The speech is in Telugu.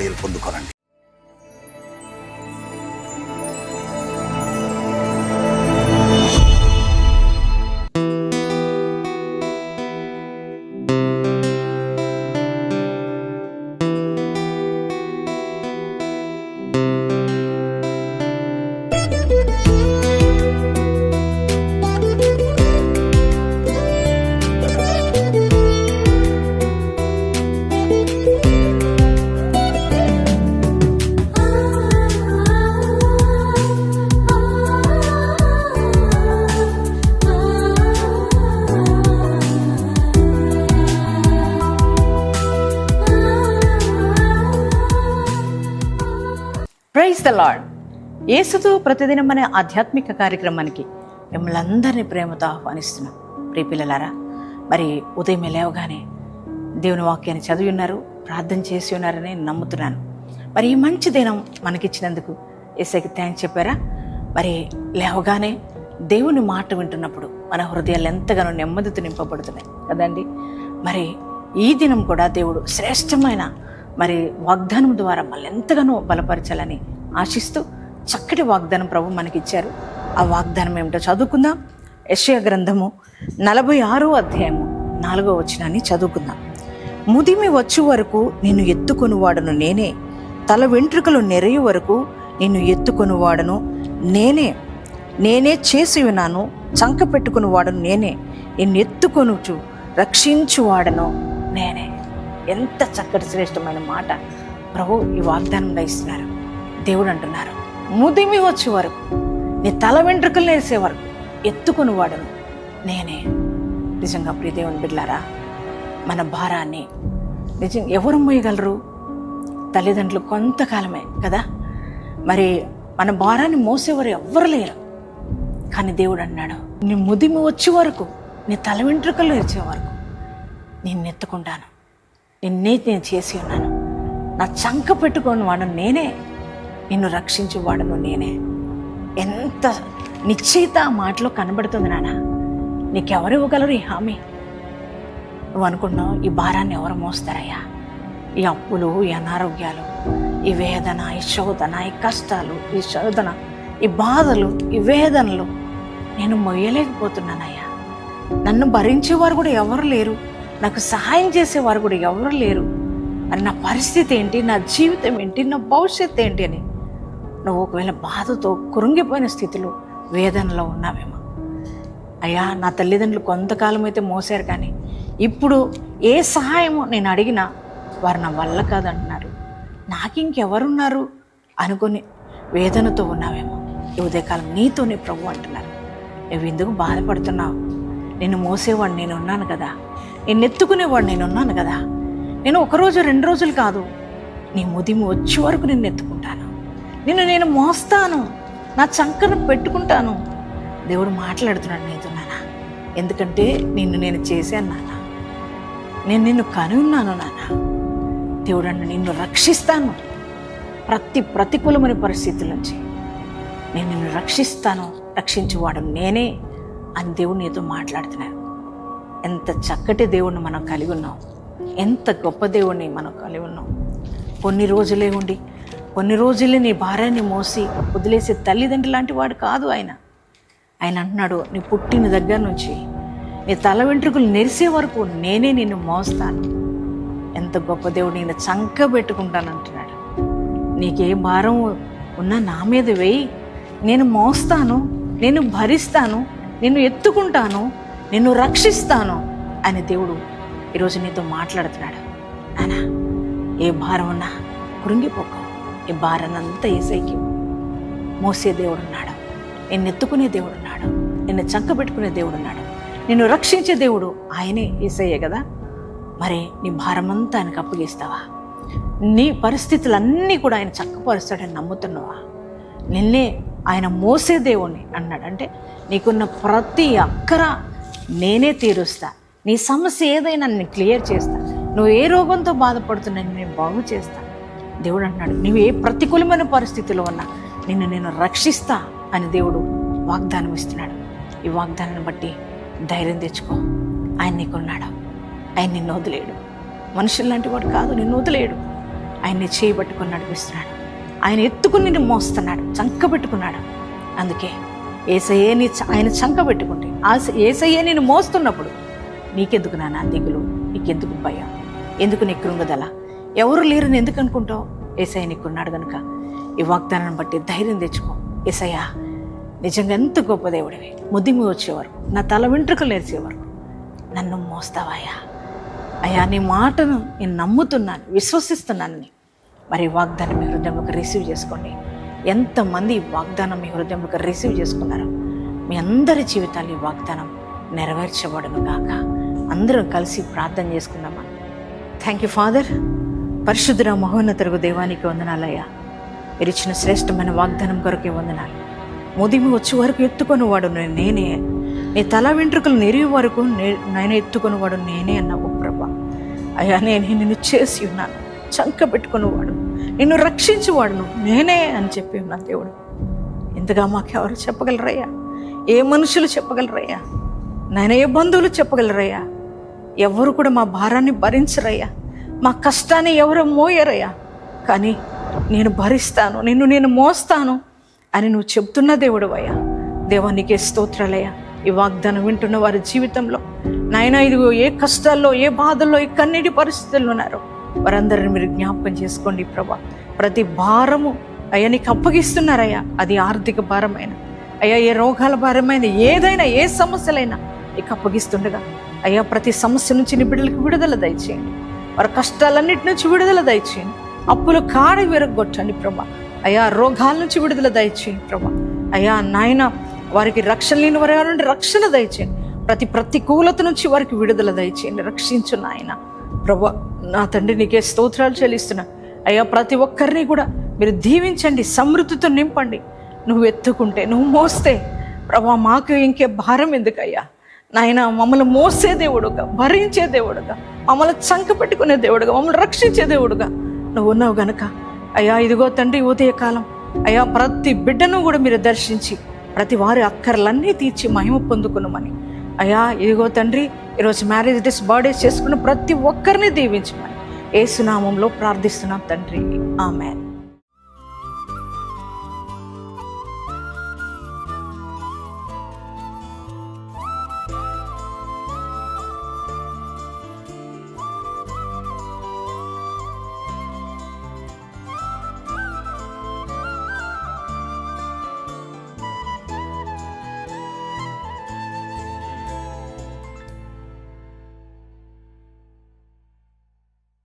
el fondo corante. Praise the lord యేసుతో ప్రతిదినం అనే ఆధ్యాత్మిక కార్యక్రమానికి మిమ్మల్ని అందరినీ ప్రేమతో ఆహ్వానిస్తున్నాం. ప్రియపిల్లలారా మరి ఉదయం లేవగానే దేవుని వాక్యాన్ని చదివి ఉన్నారు ప్రార్థన చేసి ఉన్నారని నమ్ముతున్నాను. మరి ఈ మంచి దినం మనకిచ్చినందుకు ఏసైకి థ్యాంక్స్ చెప్పారా? మరి లేవగానే దేవుని మాట వింటున్నప్పుడు మన హృదయాలు ఎంతగానో నెమ్మదితో నింపబడుతున్నాయి కదండి. మరి ఈ దినం కూడా దేవుడు శ్రేష్టమైన మరి వాగ్దానం ద్వారా మళ్ళీ ఎంతగానో బలపరచాలని ఆశిస్తూ చక్కటి వాగ్దానం ప్రభు మనకిచ్చారు. ఆ వాగ్దానం ఏమిటో చదువుకుందాం. యశయ గ్రంథము నలభై ఆరో అధ్యాయము నాలుగో వచనాన్ని చదువుకుందాం. ముదిమి వచ్చు వరకు నిన్ను ఎత్తుకొనువాడను నేనే తల వెంట్రుకలు నెరయ వరకు నిన్ను ఎత్తుకొనువాడను నేనే నేనే చేసి ఉన్నాను చంక పెట్టుకుని వాడను నేనే నిన్ను ఎత్తుకొనుచు రక్షించువాడను నేనే. ఎంత చక్కటి శ్రేష్టమైన మాట ప్రభు ఈ వాగ్దానంగా ఇస్తున్నారు దేవుడు అంటున్నారు ముదిమి వచ్చే వరకు నీ తల వెంట్రుకలు నేసే వరకు ఎత్తుకొని వాడను. నేనే నిజంగా ప్రియ దేవుని బిడ్లారా మన భారాన్ని నిజం ఎవరు మోయగలరు? తల్లిదండ్రులు కొంతకాలమే కదా? మరి మన భారాన్ని మోసేవారు ఎవ్వరు లేరు. కానీ దేవుడు అన్నాడు నీ ముదిమి వచ్చే వరకు నీ తల వెంట్రుకలు నేర్చే వరకు నేను ఎత్తుకుంటాను. నిన్నే నేను చేసి ఉన్నాను. నా చంక పెట్టుకొని వాడు నేనే. నిన్ను రక్షించేవాడను నేనే. ఎంత నిశ్చయిత ఆ మాటలో కనబడుతుంది నాన్న. నీకెవరు ఇవ్వగలరు ఈ హామీ? నువ్వు అనుకున్నావు ఈ భారాన్ని ఎవరు మోస్తారయ్యా? ఈ అప్పులు ఈ అనారోగ్యాలు ఈ వేదన ఈ శోధన ఈ కష్టాలు ఈ శోధన ఈ బాధలు ఈ వేదనలు నేను మొయ్యలేకపోతున్నానయ్యా. నన్ను భరించేవారు కూడా ఎవరు లేరు. నాకు సహాయం చేసేవారు కూడా ఎవరు లేరు. అని నా పరిస్థితి ఏంటి? నా జీవితం ఏంటి? నా భవిష్యత్తు ఏంటి అని. నువ్వు ఒకవేళ బాధతో కురుంగిపోయిన స్థితిలో వేదనలో ఉన్నావేమో. అయ్యా నా తల్లిదండ్రులు కొంతకాలం అయితే మోసారు కానీ ఇప్పుడు ఏ సహాయమో నేను అడిగినా వారు నా వల్ల కాదంటున్నారు. నాకు ఇంకెవరున్నారు అనుకుని వేదనతో ఉన్నావేమో. ఈ ఉదయకాలం నీతోనే ప్రభు అంటున్నారు. నువ్వు ఎందుకు బాధపడుతున్నావు? నేను మోసేవాడు నేను ఉన్నాను కదా. నేను ఎత్తుకునేవాడు నేను ఉన్నాను కదా. నేను ఒకరోజు రెండు రోజులు కాదు నీ ముదిమి వచ్చే వరకు నిన్ను ఎత్తుకుంటాను. నిన్ను నేను మోస్తాను నా చంకను పెట్టుకుంటాను. దేవుడు మాట్లాడుతున్నాడు నీతో నాన్న ఎందుకంటే నిన్ను నేను చేశాను నాన్న నేను నిన్ను కని ఉన్నాను నాన్న దేవుడు అన్న నిన్ను రక్షిస్తాను. ప్రతి ప్రతికూలమైన పరిస్థితుల నుంచి నేను నిన్ను రక్షిస్తాను. రక్షించువాడు నేనే అని దేవుడు నీతో మాట్లాడుతున్నాను ఎంత చక్కటి దేవుణ్ణి మనం కలిగి ఉన్నాం. ఎంత గొప్ప దేవుణ్ణి మనం కలిగి ఉన్నాం. కొన్ని రోజులే ఉండి కొన్ని రోజులే నీ భార్యని మోసి వదిలేసే తల్లిదండ్రి లాంటి వాడు కాదు ఆయన. ఆయన అంటున్నాడు నీ పుట్టిన దగ్గర నుంచి నీ తల వెంట్రుకలు నెరిసే వరకు నేనే నిన్ను మోస్తాను. ఎంత గొప్ప దేవుడు నేను చంక పెట్టుకుంటానంటున్నాడు నీకే భారం ఉన్నా నా మీద వేయి. నేను మోస్తాను నేను భరిస్తాను నిన్ను ఎత్తుకుంటాను నిన్ను రక్షిస్తాను అని దేవుడు ఈరోజు నీతో మాట్లాడుతున్నాడు. నానా ఏ భారం ఉన్నా కృంగిపోకు. ఈ భారాన్నంతా ఏసైకి మోసే దేవుడు ఉన్నాడు నిన్ను ఎత్తుకునే దేవుడు ఉన్నాడు నిన్ను చంక పెట్టుకునే దేవుడు ఉన్నాడు నిన్ను రక్షించే దేవుడు ఆయనే ఏసయ్యే కదా. మరి నీ భారమంతా ఆయనకు అప్పగిస్తావా? నీ పరిస్థితులన్నీ కూడా ఆయన చక్కపరుస్తాడని నమ్ముతున్నావా? నిన్నే ఆయన మోసే దేవుణ్ణి అన్నాడు. అంటే నీకున్న ప్రతి అక్కర నేనే తీరుస్తా. నీ సమస్య ఏదైనా నేను క్లియర్ చేస్తా. నువ్వు ఏ రోగంతో బాధపడుతున్నా నేను బాగు చేస్తా. దేవుడు అంటున్నాడు నువ్వు ఏ ప్రతికూలమైన పరిస్థితిలో ఉన్నా నిన్ను నేను రక్షిస్తా అని దేవుడు వాగ్దానం ఇస్తున్నాడు. ఈ వాగ్దానాన్ని బట్టి ధైర్యం తెచ్చుకో. ఆయన నీకున్నాడు. ఆయన నిన్ను వదిలేడు. మనుషులు లాంటి వాడు కాదు నిన్ను వదిలేడు. ఆయన్ని చేయబట్టుకొని నడిపిస్తున్నాడు. ఆయన ఎత్తుకుని నిన్ను మోస్తున్నాడు చంక పెట్టుకున్నాడు. అందుకే ఏసయ్యేని చ- ఆయన చంక పెట్టుకుంటే ఆ ఏసయ్యే నేను మోస్తున్నప్పుడు నీకెందుకు నా దిగులు? నీకెందుకు భయం? ఎందుకు నీ కృంగదల? ఎవరు లేరని ఎందుకు అనుకుంటావు? ఏసయ్య నీకున్నాడు కనుక ఈ వాగ్దానాన్ని బట్టి ధైర్యం తెచ్చుకో. ఏసయ్యా నిజంగా ఎంత గొప్ప దేవుడివి. ముదిమి వచ్చేవారు నా తల వెంట్రుకలు నేర్చేవారు. నన్ను మోస్తావాయా అయ్యా నీ మాటను నేను నమ్ముతున్నాను విశ్వసిస్తున్నానని మరి వాగ్దానం మీ హృదయంలోకి రిసీవ్ చేసుకోండి. ఎంతమంది వాగ్దానం మీ హృదయంలోకి రిసీవ్ చేసుకున్నారు మీ అందరి జీవితాలు ఈ వాగ్దానం నెరవేర్చబడను గాక. అందరం కలిసి ప్రార్థన చేసుకుందామా? థ్యాంక్ యూ ఫాదర్ పరిశుద్ధుర మహోన్నతరుగు దేవానికి వందనాలయ్యా మీరు ఇచ్చిన శ్రేష్టమైన వాగ్దానం కొరకే వందనాలు. ముదిమి వచ్చే వరకు ఎత్తుకొని వాడు నేనే. నీ తల వెంట్రుకలు నెరిగి వరకు నేను ఎత్తుకొని వాడు నేనే అన్నావు ప్రభా. అయ్యా నేను నిన్ను చేసి ఉన్నాను. చంక పెట్టుకునేవాడు నిన్ను రక్షించేవాడును. నేనే అని చెప్పి ఉన్నా దేవుడు. ఇంతగా మాకెవరు చెప్పగలరయ్యా? ఏ మనుషులు చెప్పగలరయ్యా? నాయన ఏ బంధువులు చెప్పగలరయ్యా? ఎవరు కూడా మా భారాన్ని భరించరయ్యా. మా కష్టాన్ని ఎవరో మోయరయ్యా? కానీ నేను భరిస్తాను నిన్ను నేను మోస్తాను అని నువ్వు చెప్తున్న దేవుడు అయ్యా దేవానికే స్తోత్రాలయ్యా. ఈ వాగ్దానం వింటున్న వారి జీవితంలో నాయన ఇదిగో ఏ కష్టాల్లో ఏ బాధల్లో ఏ కన్నీటి పరిస్థితుల్లో ఉన్నారో వారందరిని మీరు జ్ఞాపకం చేసుకోండి ప్రభా. ప్రతి భారము అయ్యా నీకు అప్పగిస్తున్నారయ్యా. అది ఆర్థిక భారమైన అయ్యా ఏ రోగాల భారమైన ఏదైనా ఏ సమస్యలైనా నీకు అప్పగిస్తుండగా. అయ్యా ప్రతి సమస్య నుంచి నీ బిడ్డలకు విడుదల దయచేయండి. వారి కష్టాలన్నిటి నుంచి విడుదల దయచేయండి. అప్పులు కాడ విరగొట్టండి ప్రభా. అయ్యా రోగాల నుంచి విడుదల దయచేయండి ప్రభా. అయ్యా నాయన వారికి రక్షణ లేని వారి నుండి రక్షణ దయచేయండి. ప్రతి ప్రతికూలత నుంచి వారికి విడుదల దయచేయండి. రక్షించు నాయన. ప్రభు నా తండ్రి నీకే స్తోత్రాలు చెల్లిస్తున్నా. అయ్యా ప్రతి ఒక్కరిని కూడా మీరు దీవించండి సమృద్ధితో నింపండి. నువ్వు ఎత్తుకుంటే నువ్వు మోస్తే. ప్రభా మాకు ఇంకే భారం ఎందుకయ్యా? నాయన మమ్మల్ని మోసే దేవుడుగా భరించే దేవుడుగా మమ్మల్ని చంక పెట్టుకునే దేవుడుగా మమ్మల్ని రక్షించే దేవుడుగా నువ్వు ఉన్నావు గనక. అయ్యా ఇదిగో తండ్రి ఉదయకాలం. అయ్యా ప్రతి బిడ్డను కూడా మీరు దర్శించి ప్రతి వారి అక్కర్లన్నీ తీర్చి మహిమ పొందుకున్నామని అయ్యా ఇదిగో తండ్రి ఈరోజు మ్యారేజ్ డేస్ బర్త్డేస్ చేసుకున్న ప్రతి ఒక్కరిని దీవించమని. ఏసునామంలో ప్రార్థిస్తున్నాం తండ్రి. ఆమెన్.